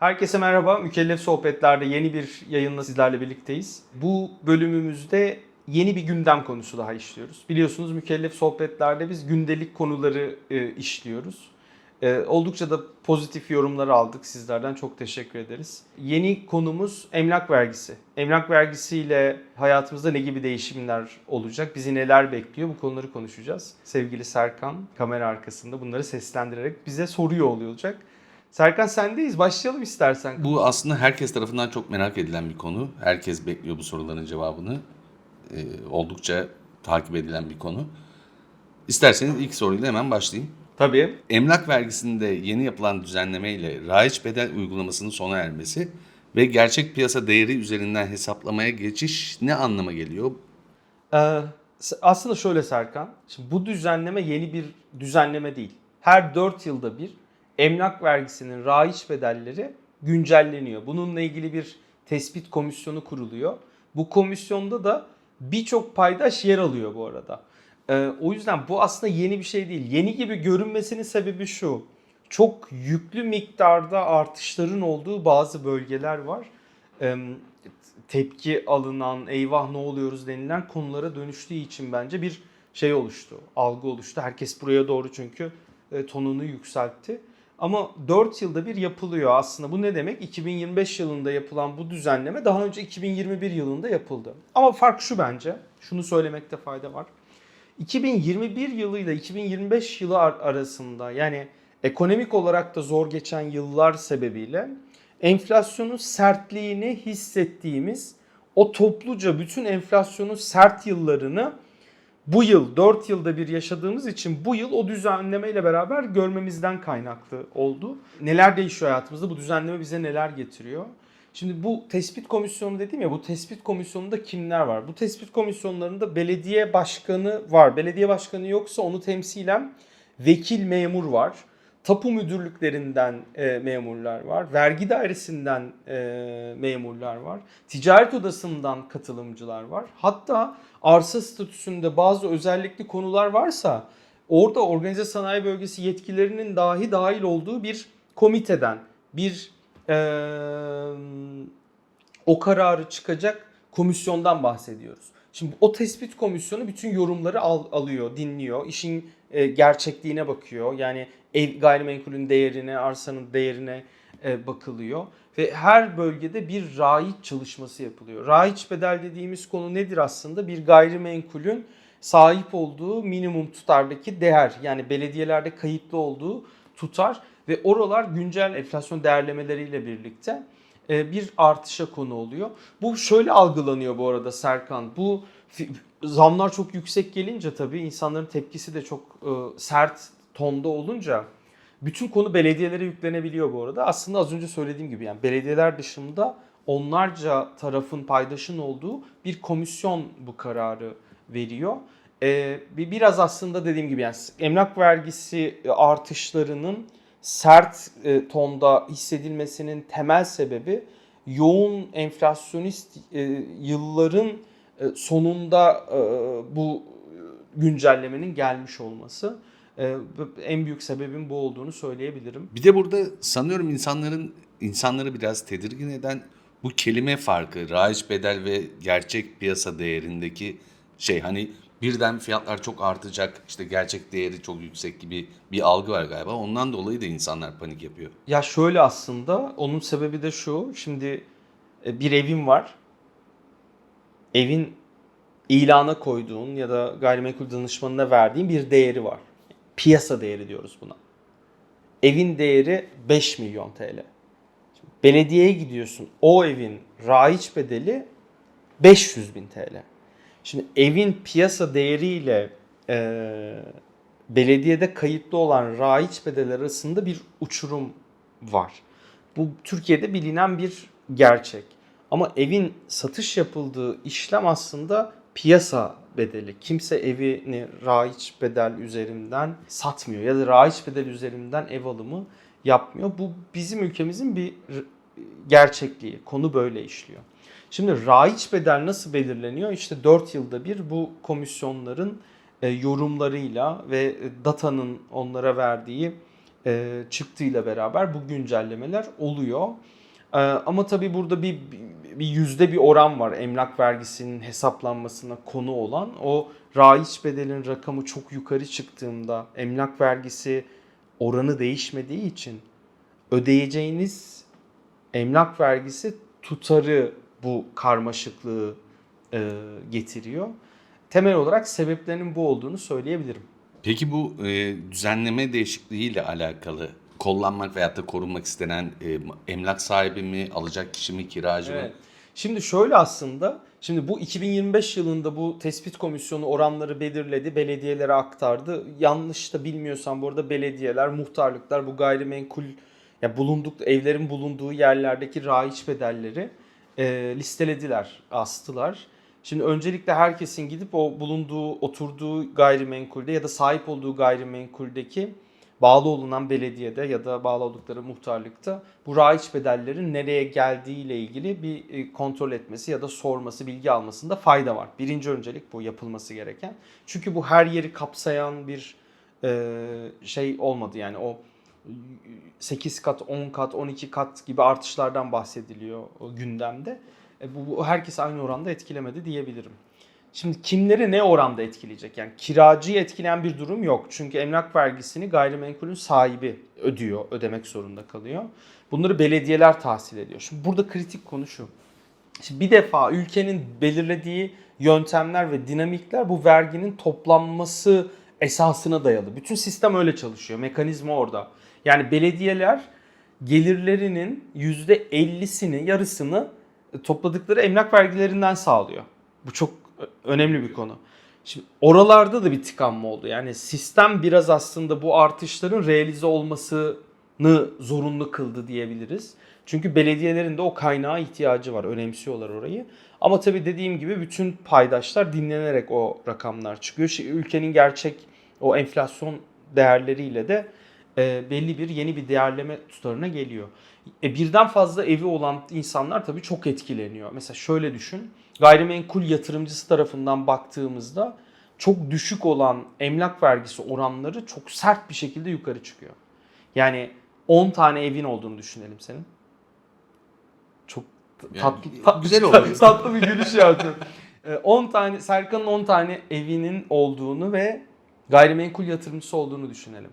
Herkese merhaba. Mükellef Sohbetler'de yeni bir yayınla sizlerle birlikteyiz. Bu bölümümüzde yeni bir gündem konusu daha işliyoruz. Biliyorsunuz Mükellef Sohbetler'de biz gündelik konuları e, işliyoruz. E, oldukça da pozitif yorumlar aldık sizlerden. Çok teşekkür ederiz. Yeni konumuz emlak vergisi. Emlak vergisiyle hayatımızda ne gibi değişimler olacak? Bizi neler bekliyor? Bu konuları konuşacağız. Sevgili Serkan kamera arkasında bunları seslendirerek bize soruyor olacak. Serkan sendeyiz. Başlayalım istersen. Bu aslında herkes tarafından çok merak edilen bir konu. Herkes bekliyor bu soruların cevabını. Ee, oldukça takip edilen bir konu. İsterseniz ilk soruyla hemen başlayayım. Tabii. Emlak vergisinde yeni yapılan düzenleme ile raiç bedel uygulamasının sona ermesi ve gerçek piyasa değeri üzerinden hesaplamaya geçiş ne anlama geliyor? Ee, aslında şöyle Serkan. Şimdi bu düzenleme yeni bir düzenleme değil. Her 4 yılda bir emlak vergisinin raiç bedelleri güncelleniyor. Bununla ilgili bir tespit komisyonu kuruluyor. Bu komisyonda da birçok paydaş yer alıyor bu arada. Ee, o yüzden bu aslında yeni bir şey değil. Yeni gibi görünmesinin sebebi şu. Çok yüklü miktarda artışların olduğu bazı bölgeler var. Ee, tepki alınan, eyvah ne oluyoruz denilen konulara dönüştüğü için bence bir şey oluştu, algı oluştu. Herkes buraya doğru çünkü e, tonunu yükseltti. Ama 4 yılda bir yapılıyor aslında. Bu ne demek? 2025 yılında yapılan bu düzenleme daha önce 2021 yılında yapıldı. Ama fark şu bence. Şunu söylemekte fayda var. 2021 yılıyla 2025 yılı ar- arasında yani ekonomik olarak da zor geçen yıllar sebebiyle enflasyonun sertliğini hissettiğimiz o topluca bütün enflasyonun sert yıllarını bu yıl 4 yılda bir yaşadığımız için bu yıl o düzenlemeyle beraber görmemizden kaynaklı oldu. Neler değişiyor hayatımızda? Bu düzenleme bize neler getiriyor? Şimdi bu tespit komisyonu dedim ya bu tespit komisyonunda kimler var? Bu tespit komisyonlarında belediye başkanı var. Belediye başkanı yoksa onu temsilen vekil memur var. Tapu müdürlüklerinden e, memurlar var. Vergi dairesinden e, memurlar var. Ticaret odasından katılımcılar var. Hatta arsa statüsünde bazı özellikli konular varsa orada organize sanayi bölgesi yetkilerinin dahi dahil olduğu bir komiteden bir e, o kararı çıkacak komisyondan bahsediyoruz. Şimdi o tespit komisyonu bütün yorumları al- alıyor, dinliyor, işin e, gerçekliğine bakıyor. Yani ev gayrimenkulün değerine, arsanın değerine e, bakılıyor ve her bölgede bir raiç çalışması yapılıyor. Raiç bedel dediğimiz konu nedir aslında? Bir gayrimenkulün sahip olduğu minimum tutardaki değer yani belediyelerde kayıtlı olduğu tutar ve oralar güncel enflasyon değerlemeleriyle birlikte bir artışa konu oluyor. Bu şöyle algılanıyor bu arada Serkan. Bu zamlar çok yüksek gelince tabii insanların tepkisi de çok e, sert tonda olunca bütün konu belediyelere yüklenebiliyor bu arada. Aslında az önce söylediğim gibi yani belediyeler dışında onlarca tarafın paydaşın olduğu bir komisyon bu kararı veriyor. Ee, bir biraz aslında dediğim gibi yani emlak vergisi artışlarının sert e, tonda hissedilmesinin temel sebebi yoğun enflasyonist e, yılların e, sonunda e, bu güncellemenin gelmiş olması. E, en büyük sebebin bu olduğunu söyleyebilirim. Bir de burada sanıyorum insanların insanları biraz tedirgin eden bu kelime farkı, raiç bedel ve gerçek piyasa değerindeki şey hani birden fiyatlar çok artacak, işte gerçek değeri çok yüksek gibi bir algı var galiba. Ondan dolayı da insanlar panik yapıyor. Ya şöyle aslında onun sebebi de şu. Şimdi e, bir evin var. Evin ilana koyduğun ya da gayrimenkul danışmanına verdiğin bir değeri var. Piyasa değeri diyoruz buna. Evin değeri 5 milyon TL. Şimdi belediyeye gidiyorsun. O evin raiç bedeli 500 bin TL. Şimdi evin piyasa değeriyle e, belediyede kayıtlı olan raiç bedeli arasında bir uçurum var. Bu Türkiye'de bilinen bir gerçek. Ama evin satış yapıldığı işlem aslında piyasa bedeli. Kimse evini raiç bedel üzerinden satmıyor ya da raiç bedel üzerinden ev alımı yapmıyor. Bu bizim ülkemizin bir gerçekliği. Konu böyle işliyor. Şimdi raiç bedel nasıl belirleniyor? İşte 4 yılda bir bu komisyonların e, yorumlarıyla ve datanın onlara verdiği e, çıktığıyla beraber bu güncellemeler oluyor. E, ama tabii burada bir, bir yüzde bir oran var emlak vergisinin hesaplanmasına konu olan. O raiç bedelin rakamı çok yukarı çıktığında emlak vergisi oranı değişmediği için ödeyeceğiniz emlak vergisi tutarı bu karmaşıklığı e, getiriyor. Temel olarak sebeplerinin bu olduğunu söyleyebilirim. Peki bu e, düzenleme değişikliğiyle alakalı kullanmak veyahut da korunmak istenen e, emlak sahibi mi, alacak kişi mi, kiracı mı? Evet. Şimdi şöyle aslında, şimdi bu 2025 yılında bu tespit komisyonu oranları belirledi, belediyelere aktardı. Yanlış da bilmiyorsam bu arada belediyeler, muhtarlıklar bu gayrimenkul ya bulunduk evlerin bulunduğu yerlerdeki raiç bedelleri e, listelediler, astılar. Şimdi öncelikle herkesin gidip o bulunduğu, oturduğu gayrimenkulde ya da sahip olduğu gayrimenkuldeki bağlı olunan belediyede ya da bağlı oldukları muhtarlıkta bu raiç bedellerin nereye geldiği ile ilgili bir e, kontrol etmesi ya da sorması, bilgi almasında fayda var. Birinci öncelik bu yapılması gereken. Çünkü bu her yeri kapsayan bir e, şey olmadı yani o 8 kat, 10 kat, 12 kat gibi artışlardan bahsediliyor gündemde. E, bu, bu herkes aynı oranda etkilemedi diyebilirim. Şimdi kimleri ne oranda etkileyecek? Yani kiracıyı etkileyen bir durum yok. Çünkü emlak vergisini gayrimenkulün sahibi ödüyor, ödemek zorunda kalıyor. Bunları belediyeler tahsil ediyor. Şimdi burada kritik konu şu. Şimdi bir defa ülkenin belirlediği yöntemler ve dinamikler bu verginin toplanması esasına dayalı. Bütün sistem öyle çalışıyor. Mekanizma orada. Yani belediyeler gelirlerinin %50'sini, yarısını topladıkları emlak vergilerinden sağlıyor. Bu çok önemli bir konu. Şimdi oralarda da bir tıkanma oldu. Yani sistem biraz aslında bu artışların realize olmasını zorunlu kıldı diyebiliriz. Çünkü belediyelerin de o kaynağa ihtiyacı var. Önemsiyorlar orayı. Ama tabii dediğim gibi bütün paydaşlar dinlenerek o rakamlar çıkıyor. Ülkenin gerçek o enflasyon değerleriyle de e, belli bir yeni bir değerleme tutarına geliyor. E, birden fazla evi olan insanlar tabii çok etkileniyor. Mesela şöyle düşün. Gayrimenkul yatırımcısı tarafından baktığımızda çok düşük olan emlak vergisi oranları çok sert bir şekilde yukarı çıkıyor. Yani 10 tane evin olduğunu düşünelim senin. Çok tatlı, Yani tat- güzel oluyor. tatlı bir gülüş yaptın. E, 10 tane Serkan'ın 10 tane evinin olduğunu ve gayrimenkul yatırımcısı olduğunu düşünelim.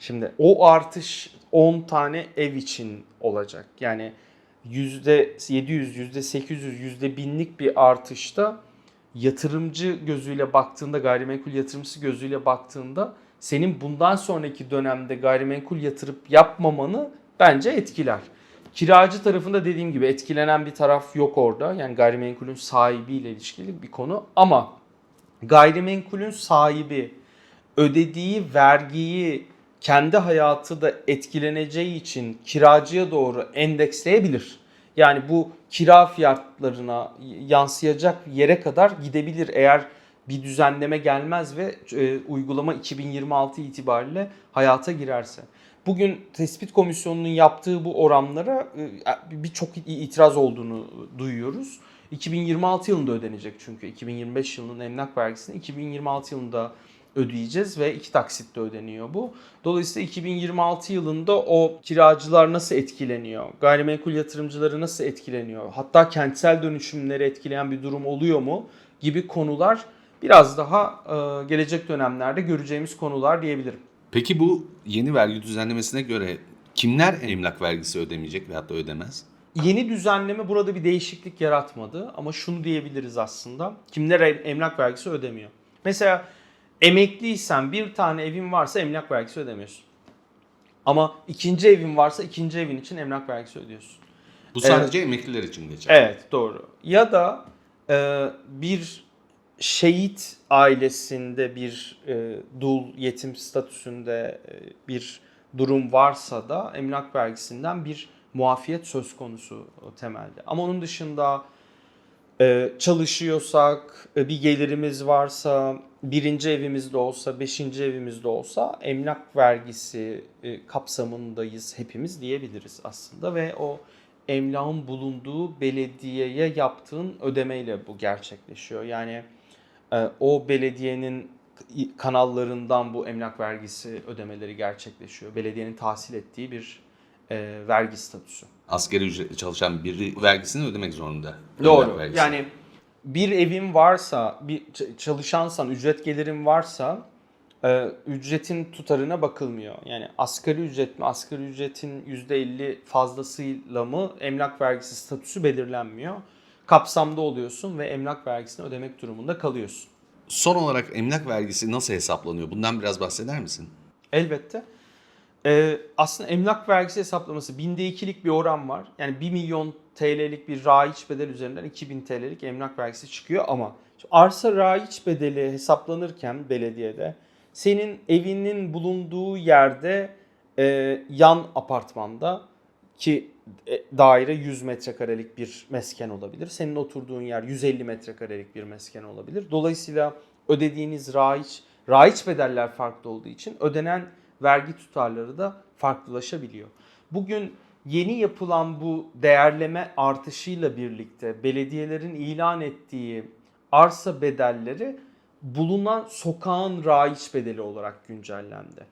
Şimdi o artış 10 tane ev için olacak. Yani %700, %800, %1000'lik bir artışta yatırımcı gözüyle baktığında, gayrimenkul yatırımcısı gözüyle baktığında senin bundan sonraki dönemde gayrimenkul yatırıp yapmamanı bence etkiler. Kiracı tarafında dediğim gibi etkilenen bir taraf yok orada. Yani gayrimenkulün sahibiyle ilişkili bir konu ama gayrimenkulün sahibi ödediği vergiyi kendi hayatı da etkileneceği için kiracıya doğru endeksleyebilir. Yani bu kira fiyatlarına yansıyacak yere kadar gidebilir eğer bir düzenleme gelmez ve e, uygulama 2026 itibariyle hayata girerse. Bugün tespit komisyonunun yaptığı bu oranlara e, birçok itiraz olduğunu duyuyoruz. 2026 yılında ödenecek çünkü 2025 yılının emlak vergisini 2026 yılında ödeyeceğiz ve iki taksitle ödeniyor bu. Dolayısıyla 2026 yılında o kiracılar nasıl etkileniyor? Gayrimenkul yatırımcıları nasıl etkileniyor? Hatta kentsel dönüşümleri etkileyen bir durum oluyor mu? Gibi konular biraz daha e, gelecek dönemlerde göreceğimiz konular diyebilirim. Peki bu yeni vergi düzenlemesine göre kimler emlak vergisi ödemeyecek veyahut da ödemez? Yeni düzenleme burada bir değişiklik yaratmadı ama şunu diyebiliriz aslında. Kimler em- emlak vergisi ödemiyor? Mesela emekliysen bir tane evin varsa emlak vergisi ödemiyorsun. Ama ikinci evin varsa ikinci evin için emlak vergisi ödüyorsun. Bu sadece emekliler için geçer. Evet doğru. Ya da e, bir şehit ailesinde bir e, dul yetim statüsünde e, bir durum varsa da emlak vergisinden bir muafiyet söz konusu temelde. Ama onun dışında çalışıyorsak, e, bir gelirimiz varsa, birinci evimizde olsa, beşinci evimizde olsa emlak vergisi e, kapsamındayız hepimiz diyebiliriz aslında ve o emlakın bulunduğu belediyeye yaptığın ödemeyle bu gerçekleşiyor. Yani e, o belediyenin kanallarından bu emlak vergisi ödemeleri gerçekleşiyor. Belediyenin tahsil ettiği bir vergi statüsü. Asgari ücretli çalışan biri vergisini ödemek zorunda. Doğru. Yani bir evin varsa, bir çalışansan, ücret gelirin varsa e, ücretin tutarına bakılmıyor. Yani asgari ücret mi, asgari ücretin %50 fazlasıyla mı emlak vergisi statüsü belirlenmiyor. Kapsamda oluyorsun ve emlak vergisini ödemek durumunda kalıyorsun. Son olarak emlak vergisi nasıl hesaplanıyor? Bundan biraz bahseder misin? Elbette. Ee, aslında emlak vergisi hesaplaması binde ikilik bir oran var. Yani 1 milyon TL'lik bir raiç bedel üzerinden 2000 TL'lik emlak vergisi çıkıyor ama arsa raiç bedeli hesaplanırken belediyede senin evinin bulunduğu yerde e, yan apartmanda ki e, daire 100 metrekarelik bir mesken olabilir. Senin oturduğun yer 150 metrekarelik bir mesken olabilir. Dolayısıyla ödediğiniz raiç, raiç bedeller farklı olduğu için ödenen vergi tutarları da farklılaşabiliyor. Bugün yeni yapılan bu değerleme artışıyla birlikte belediyelerin ilan ettiği arsa bedelleri bulunan sokağın raiç bedeli olarak güncellendi.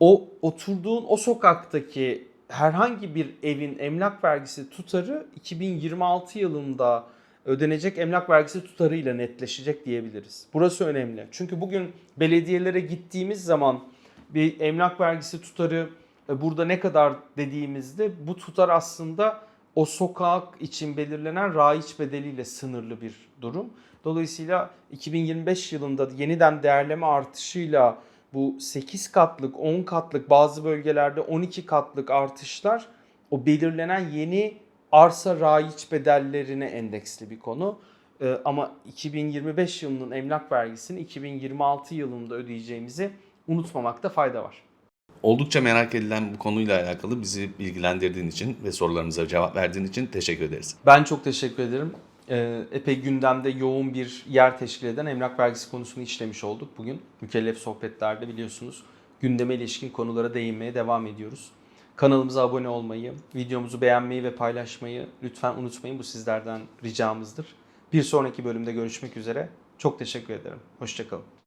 O oturduğun o sokaktaki herhangi bir evin emlak vergisi tutarı 2026 yılında ödenecek emlak vergisi tutarıyla netleşecek diyebiliriz. Burası önemli. Çünkü bugün belediyelere gittiğimiz zaman bir emlak vergisi tutarı e, burada ne kadar dediğimizde bu tutar aslında o sokak için belirlenen raiç bedeliyle sınırlı bir durum. Dolayısıyla 2025 yılında yeniden değerleme artışıyla bu 8 katlık, 10 katlık bazı bölgelerde 12 katlık artışlar o belirlenen yeni arsa raiç bedellerine endeksli bir konu. Ee, ama 2025 yılının emlak vergisini 2026 yılında ödeyeceğimizi unutmamakta fayda var. Oldukça merak edilen bu konuyla alakalı bizi bilgilendirdiğin için ve sorularımıza cevap verdiğin için teşekkür ederiz. Ben çok teşekkür ederim. Ee, epey gündemde yoğun bir yer teşkil eden emlak vergisi konusunu işlemiş olduk bugün. Mükellef sohbetlerde biliyorsunuz gündeme ilişkin konulara değinmeye devam ediyoruz. Kanalımıza abone olmayı, videomuzu beğenmeyi ve paylaşmayı lütfen unutmayın. Bu sizlerden ricamızdır. Bir sonraki bölümde görüşmek üzere. Çok teşekkür ederim. Hoşçakalın.